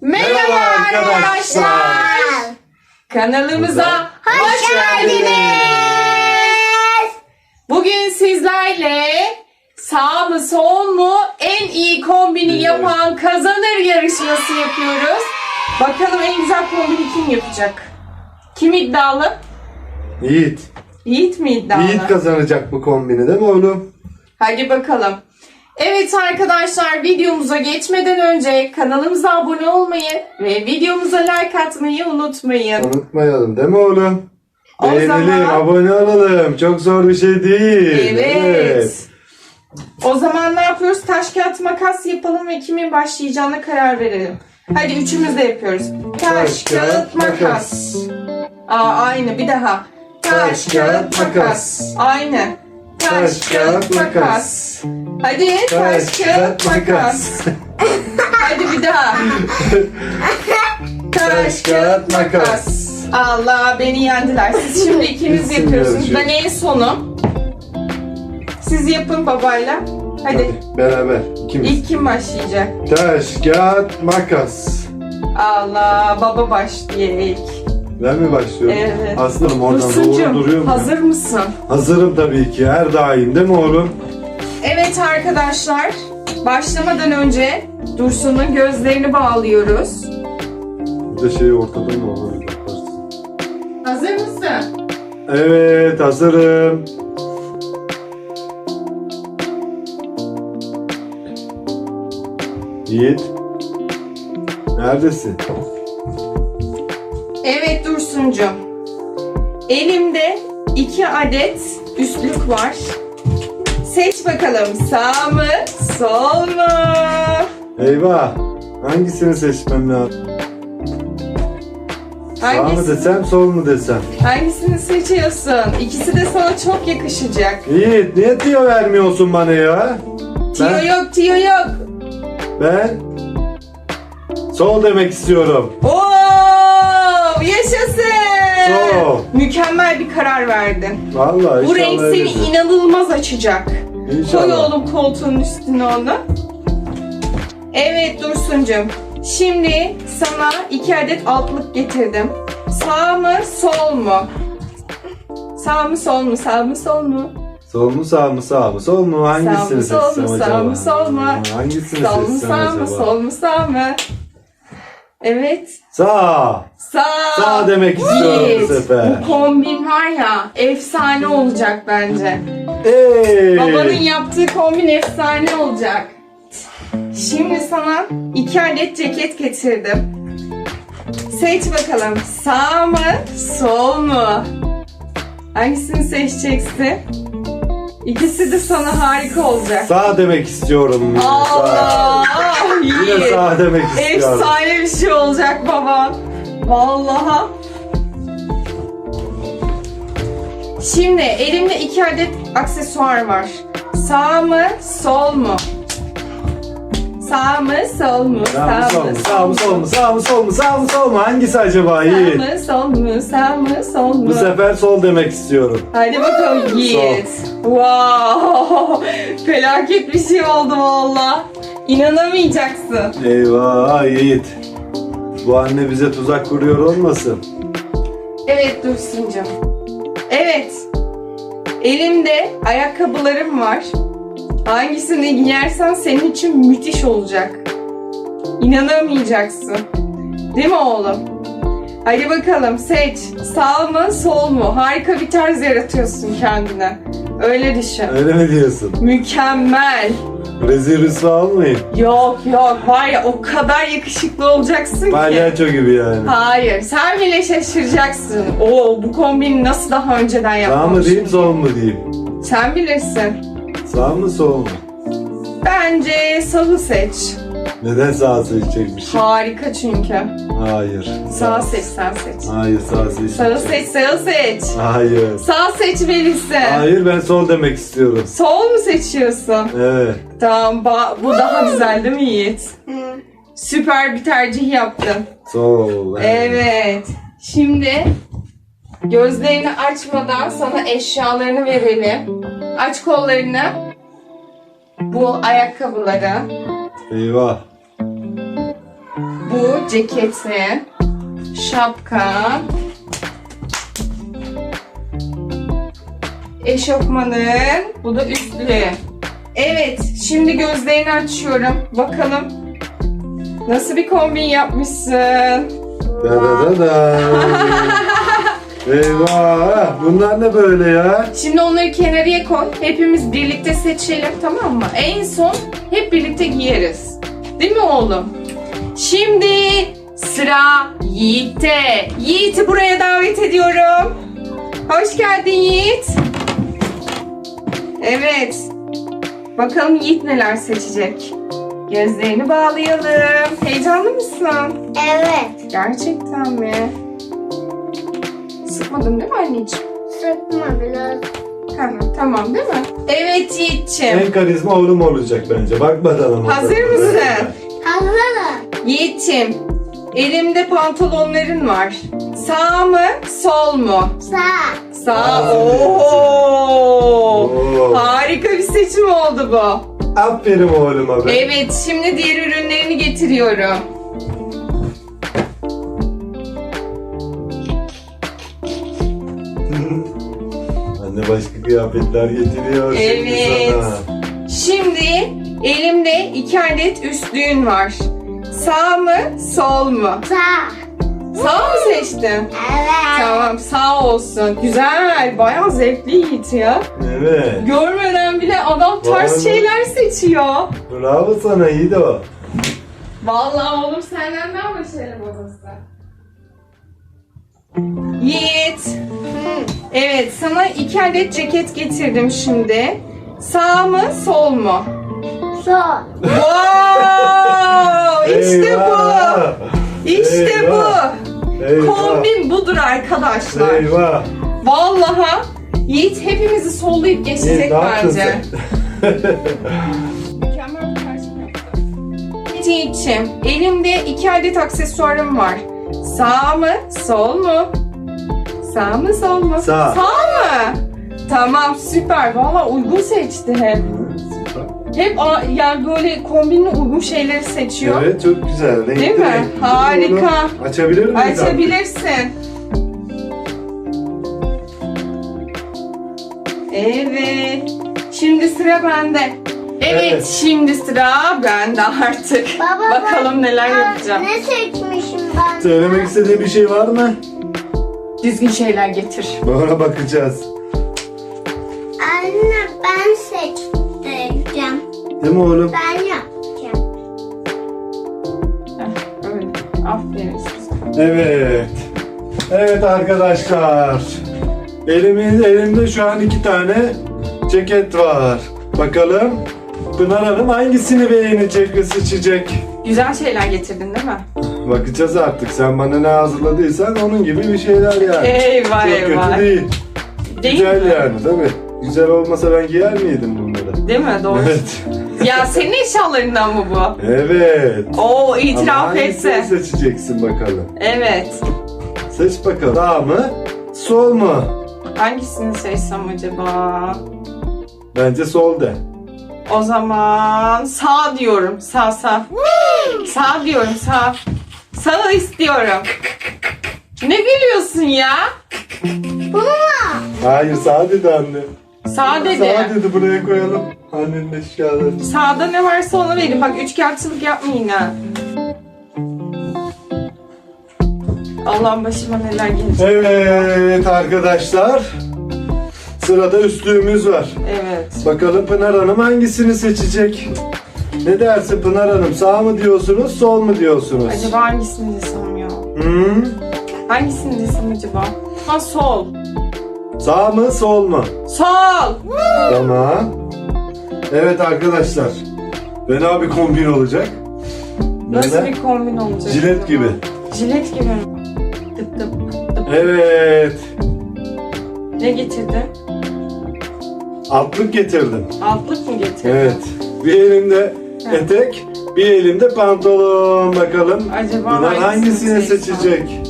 Merhaba arkadaşlar. Kanalımıza hoş, geldiniz. Bugün sizlerle sağ mı sol mu en iyi kombini yapan kazanır yarışması yapıyoruz. Bakalım en güzel kombini kim yapacak? Kim iddialı? Yiğit. Yiğit mi iddialı? Yiğit kazanacak bu kombini değil mi oğlum? Hadi bakalım. Evet arkadaşlar videomuza geçmeden önce kanalımıza abone olmayı ve videomuza like atmayı unutmayın. Unutmayalım değil mi oğlum? O Beğenelim, zaman- abone olalım. Çok zor bir şey değil. Evet. O zaman ne yapıyoruz? Taş kağıt makas yapalım ve kimin başlayacağına karar verelim. Hadi üçümüz de yapıyoruz. Taş, kağıt, makas. Aa aynı bir daha. Taş, kağıt, makas. Aynı. Taş, kağıt, makas. Hadi taş, kağıt, makas. Hadi bir daha. Taş, kağıt, makas. Allah beni yendiler. Siz şimdi ikiniz yapıyorsunuz. Ben en sonum. Siz yapın babayla. Hadi. Hadi beraber. İkimiz. İlk kim başlayacak? Taş, kağıt, makas. Allah baba başlıyor ilk. Ben mi başlıyorum? Evet. Aslanım oradan doğru duruyor mu? hazır mısın? Hazırım tabii ki. Her daim değil mi oğlum? Evet arkadaşlar. Başlamadan önce Dursun'un gözlerini bağlıyoruz. Bir de şey ortada mı olur? Bakarsın. Hazır mısın? Evet hazırım. Yiğit. Neredesin? Evet Dursuncuğum. Elimde iki adet üstlük var. Seç bakalım sağ mı sol mu? Eyvah. Hangisini seçmem lazım? Sağ mı desem sol mu desem? hangisini seçiyorsun? İkisi de sana çok yakışacak. Yiğit niye tiyo vermiyorsun bana ya? Tiyo Ben- yok, tiyo yok. Ben sol demek istiyorum. Oo, yaşasın. Sol. Mükemmel bir karar verdin. Vallahi Bu renk seni öyledir. inanılmaz açacak. Koy İnşallah. oğlum koltuğun üstüne onu. Evet Dursun'cum. Şimdi sana iki adet altlık getirdim. Sağ mı sol mu? Sağ mı sol mu? Sağ mı sol mu? Sol mu sağ mı sağ mı sol mu hangisini Sağ mı, sol mu, acaba? sağ mı, sol mu? Hangisini Sol mu sağ mı? Sol mu sağ mı? Evet. Sağ. Sağ. Sağ demek istiyorum bu sefer. Bu kombin var ya efsane olacak bence. Ey. Babanın yaptığı kombin efsane olacak. Şimdi sana iki adet ceket getirdim. Seç bakalım sağ mı sol mu? Hangisini seçeceksin? İkisi de sana harika olacak. Sağ demek istiyorum. Allah! Sağ. Yine sağ demek istiyorum. Efsane bir şey olacak baba. Vallahi. Şimdi elimde iki adet aksesuar var. Sağ mı, sol mu? Sağ mı, sol mu? Sağ mı sol mu? Sağ mı sol mu? Sağ mı sol mu? Sağ mı sol mu? Hangisi acaba Sağ Yiğit? mı, sol mu? Sağ mı, sol mu? Bu sefer sol demek istiyorum. Hadi bakalım Yiğit. Wow! Felaket bir şey oldu valla. İnanamayacaksın. Eyvah Yiğit. Bu anne bize tuzak kuruyor olmasın? Evet Dursun'cum. Evet. Elimde ayakkabılarım var. Hangisini giyersen senin için müthiş olacak. İnanamayacaksın. Değil mi oğlum? Hadi bakalım seç. Sağ mı sol mu? Harika bir tarz yaratıyorsun kendine. Öyle düşün. Öyle mi diyorsun? Mükemmel. Rezil rüsva olmayayım. Yok yok var ya o kadar yakışıklı olacaksın ki. Palyaço gibi yani. Hayır, sen bile şaşıracaksın. Oo, bu kombini nasıl daha önceden Sağ mı yapmamışım? diyeyim sol mu diyeyim? Sen bilirsin. Sağ mı sol mu? Bence salı seç. Neden sağ seçecekmişim? Harika çünkü. Hayır. Sağ seç, sen seç. Hayır sağ seçmeyeceğim. Sağı seç, sağı seç. Hayır. Sağ seçmelisin. Hayır ben sol demek istiyorum. Sol mu seçiyorsun? Evet. Tamam, ba- bu daha güzel değil mi Yiğit? Süper bir tercih yaptın. Sol. Evet. Şimdi gözlerini açmadan sana eşyalarını verelim. Aç kollarını. Bu ayakkabıları. Eyvah. Bu ceketi, şapka, eşofmanın, bu da üstlüğü. Evet, şimdi gözlerini açıyorum. Bakalım nasıl bir kombin yapmışsın. Da da da da. Eyvah! Bunlar ne böyle ya? Şimdi onları kenarıya koy. Hepimiz birlikte seçelim tamam mı? En son hep birlikte giyeriz. Değil mi oğlum? Şimdi sıra Yiğit'te. Yiğit'i buraya davet ediyorum. Hoş geldin Yiğit. Evet. Bakalım Yiğit neler seçecek. Gözlerini bağlayalım. Heyecanlı mısın? Evet. Gerçekten mi? Sıkmadın değil mi anneciğim? Sıkma biraz. Tamam, tamam değil mi? Evet Yiğit'ciğim. En karizma oğlum olacak bence. Bakmadan ama. Hazır mısın? Hazırım. Yiğit'ciğim, elimde pantolonların var. Sağ mı, sol mu? Sağ. Sağ. Oo. Harika bir seçim oldu bu. Aferin oğluma be. Evet, şimdi diğer ürünlerini getiriyorum. Anne başka kıyafetler getiriyor şimdi Evet. sana. Şimdi elimde iki adet üstlüğün var. Sağ mı, sol mu? Sağ. Sağ mı seçtin? Evet. Tamam, sağ olsun. Güzel, bayağı zevkli Yiğit ya. Evet. Görmeden bile adam ters şeyler seçiyor. Bravo sana Yiğido. Vallahi oğlum senden daha başarılı babası. Yiğit. Evet sana iki adet ceket getirdim şimdi. Sağ mı sol mu? Sol. Wow! İşte bu. İşte Eyvah. bu. Eyvah. Kombin budur arkadaşlar. Eyvah. Vallahi Yiğit hepimizi sollayıp Yiğit geçecek ne yaptın bence. Mükemmel bir yaptı. Yiğit'ciğim, elimde iki adet aksesuarım var. Sağ mı, sol mu? Sağ mı, sol mu? Sağ. Sağ mı? Tamam, süper. Valla uygun seçti hep. Hep a- yani böyle kombinle uygun şeyleri seçiyor. Evet çok güzel. Renkli Değil mi? renkli. Harika. Açabilir miyiz? artık? Açabilirsin. Evet. Şimdi sıra bende. Evet, Evet. şimdi sıra bende artık. Baba Bakalım ben- neler yapacağım. Ne seçmişim ben? Söylemek istediğin bir şey var mı? Düzgün şeyler getir. Ona bakacağız. Değil mi oğlum? Ben yapacağım. Heh, öyle. Aferin size. Evet. Evet arkadaşlar. Elimin, elimde şu an iki tane ceket var. Bakalım Pınar Hanım hangisini beğenecek ve seçecek? Güzel şeyler getirdin değil mi? Bakacağız artık. Sen bana ne hazırladıysan onun gibi bir şeyler yani. Eyvah Çok eyvah. kötü değil. Değil Güzel mi? yani tabii. Güzel olmasa ben giyer miydim bunları? Değil mi? Doğru. Evet. Ya senin eşyalarından mı bu? Evet. Oo Ama itiraf hangisini etse. seçeceksin bakalım. Evet. Seç bakalım. Sağ mı? Sol mu? Hangisini seçsem acaba? Bence sol de. O zaman sağ diyorum. Sağ sağ. sağ diyorum sağ. Sağ istiyorum. Ne gülüyorsun ya? Hayır sağ dedi anne. Sağ dedi. Sağ dedi buraya koyalım. Annenin eşyalarını. Sağda ne varsa onu verin. Bak üçkağıtçılık yapmayın ha. Allah'ım başıma neler gelecek. Evet arkadaşlar. Sırada üstlüğümüz var. Evet. Bakalım Pınar Hanım hangisini seçecek? Ne dersin Pınar Hanım? Sağ mı diyorsunuz, sol mu diyorsunuz? Acaba hangisini desem ya? Hmm? Hangisini desem acaba? Ha sol. Sağ mı, sol mu? Sol. Tamam. Evet arkadaşlar. Fena bir kombin olacak. Nasıl Neden? bir kombin olacak? Jilet gibi. Jilet gibi? Tıp tıp tıp. Evet. Ne getirdi? Altlık getirdim. Altlık mı getirdi? Evet. Bir elimde etek, bir elimde pantolon. Bakalım. Acaba hangisini seçsem? seçecek?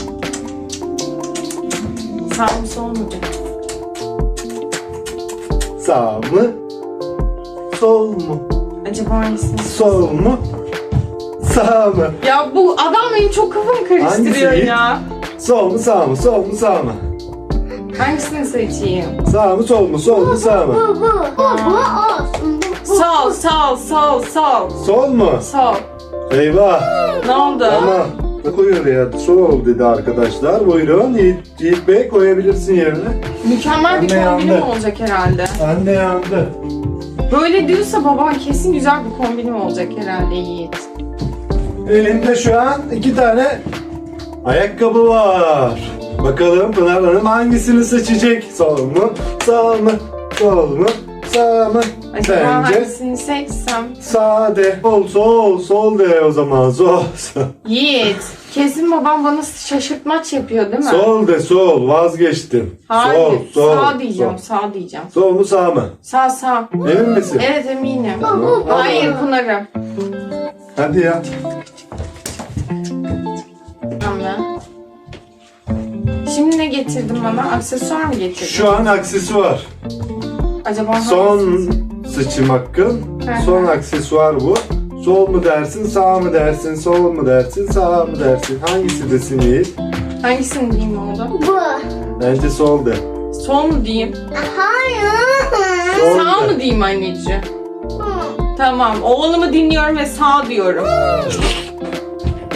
Sağ mı sol mu? Sağ mı? Sol mu? Acaba hangisini Sol mu? sağ mı? Ya bu adam benim çok kafamı karıştırıyor Hangisi? ya. Sol mu sağ mı? Sol mu sağ mı? Hangisini seçeyim? Sağ mı sol mu? Sol mu sağ mı? Bu bu. Bu bu olsun. Bu, bu. Sol, sol, sol, sol. Sol mu? Sol. Eyvah. Ne oldu? Tamam. Koy oraya. Sol dedi arkadaşlar. Buyurun. Yiğit, Yiğit Bey koyabilirsin yerine. Mükemmel bir Anne kombinim yandı. olacak herhalde. Anne yandı. Böyle diyorsa baban kesin güzel bir kombinim olacak herhalde Yiğit. Elinde şu an iki tane ayakkabı var. Bakalım Pınar Hanım hangisini seçecek? Sol mu? Sağ mı? Sol mu? Mı? Acaba Bence hangisini seçsem? sağ de. Sol, sol, sol de o zaman. Sol, sol. Yiğit, kesin babam bana şaşırtmaç yapıyor değil mi? Sol de sol. Vazgeçtim. Hayır, Sol, sol. sağ diyeceğim, Sol. sağ diyeceğim. Sol mu sağ mı? Sağ sağ. Emin misin? Evet eminim. Hayır Pınar'ım. Hadi ya. Tamam. Şimdi ne getirdin bana? Aksesuar mı getirdin? Şu an aksesuar. Acaba hangisi? Son seçim hakkın. Hı. Son aksesuar bu. Sol mu dersin, sağ mı dersin, sol mu dersin, sağ mı dersin? Hangisi desin Yiğit? Hangisini diyeyim oğlum? Bu. Bence sol de. Sol mu diyeyim? Hayır. Sol Sağ de. mı diyeyim anneciğim? Hı. Tamam. Oğlumu dinliyorum ve sağ diyorum.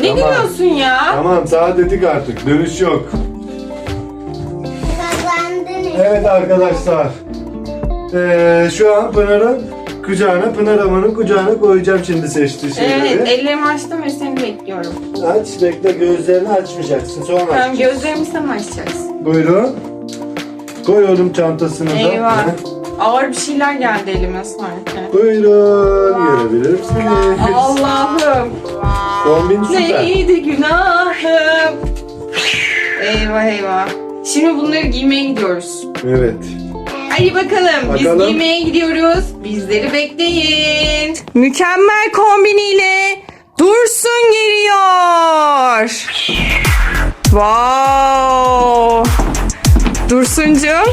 Ne Tamam. gülüyorsun ya? Tamam sağ dedik artık. Dönüş yok. Kazandınız. Evet arkadaşlar. Ee, şu an Pınar'ın kucağına, Pınar Aman'ın kucağına koyacağım şimdi seçtiği şeyleri. Evet, ellerimi açtım ve seni bekliyorum. Aç bekle gözlerini açmayacaksın. Sonra Tamam, aç. gözlerimi sen açacaksın. Buyurun. Koy oğlum çantasını da. Eyvah. Ağır bir şeyler geldi elime sanki. Buyurun görebilirsiniz. Allah'ım. Kombin süper. Neydi günahım? Eyvah eyvah. Şimdi bunları giymeye gidiyoruz. Evet. Hadi bakalım. Biz Bakalım. giymeye gidiyoruz. Bizleri bekleyin. Mükemmel kombiniyle Dursun geliyor. Wow. Dursuncuğum.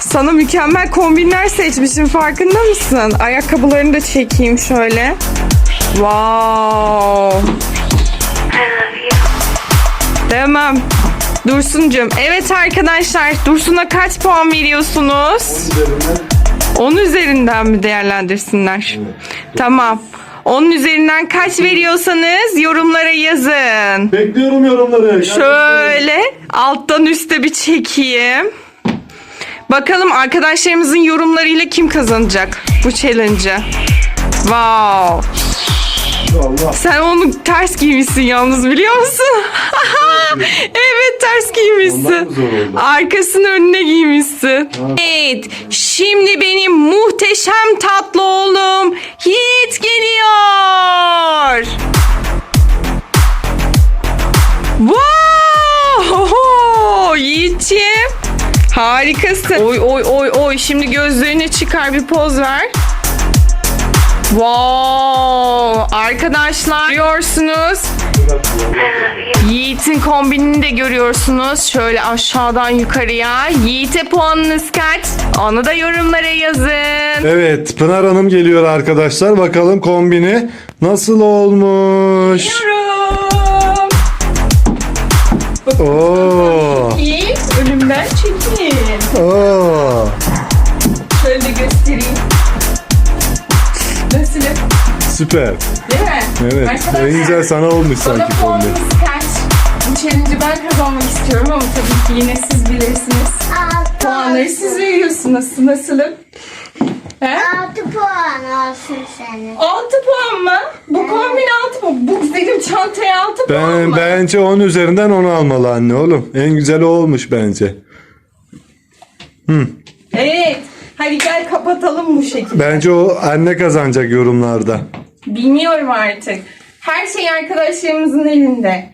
Sana mükemmel kombinler seçmişim farkında mısın? Ayakkabılarını da çekeyim şöyle. Wow. Tamam. Dursuncuğum. Evet arkadaşlar. Dursun'a kaç puan veriyorsunuz? Üzerinden 10 üzerinden mi değerlendirsinler? Tamam. 10 üzerinden kaç veriyorsanız yorumlara yazın. Bekliyorum yorumları. Şöyle alttan üste bir çekeyim. Bakalım arkadaşlarımızın yorumlarıyla kim kazanacak bu challenge'ı? Wow. Allah. Sen onu ters giymişsin yalnız biliyor musun? evet ters giymişsin. Arkasını önüne giymişsin. Evet. Şimdi benim muhteşem tatlı oğlum Yiğit geliyor. Wow! Yiğit'ciğim. Harikasın. Oy oy oy oy. Şimdi gözlerini çıkar bir poz ver. Wow! Arkadaşlar görüyorsunuz. Yiğit'in kombinini de görüyorsunuz. Şöyle aşağıdan yukarıya. Yiğit'e puanınız kaç? Onu da yorumlara yazın. Evet Pınar Hanım geliyor arkadaşlar. Bakalım kombini nasıl olmuş? Yorum. Oo. Ölümden çekin. Oo. Süper. Değil mi? Evet. Arkadaşlar, En güzel sana olmuş sanki kaç? Bu challenge'ı ben kazanmak istiyorum ama tabii ki yine siz bilirsiniz. Altı. Puanları siz veriyorsunuz. Nasılım? He? Altı puan olsun senin. 6 puan mı? Bu kombin 6 puan. Bu benim çantaya 6 puan Ben mı? bence 10 üzerinden 10 almalı anne oğlum. En güzeli o olmuş bence. Evet. Hadi gel kapatalım bu şekilde. Bence o anne kazanacak yorumlarda. Bilmiyorum artık. Her şey arkadaşlarımızın elinde.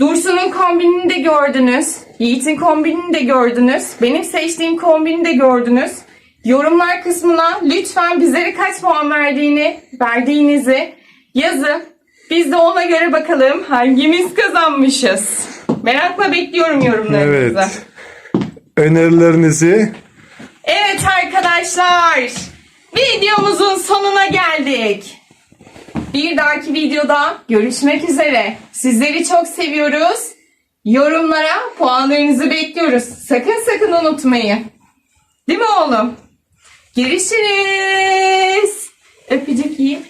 Dursun'un kombinini de gördünüz. Yiğit'in kombinini de gördünüz. Benim seçtiğim kombini de gördünüz. Yorumlar kısmına lütfen bizlere kaç puan verdiğini, verdiğinizi yazın. Biz de ona göre bakalım hangimiz kazanmışız. Merakla bekliyorum yorumlarınızı. Evet. Önerilerinizi Evet arkadaşlar. Videomuzun sonuna geldik. Bir dahaki videoda görüşmek üzere. Sizleri çok seviyoruz. Yorumlara puanlarınızı bekliyoruz. Sakın sakın unutmayın. Değil mi oğlum? Görüşürüz. Öpücük yiyin.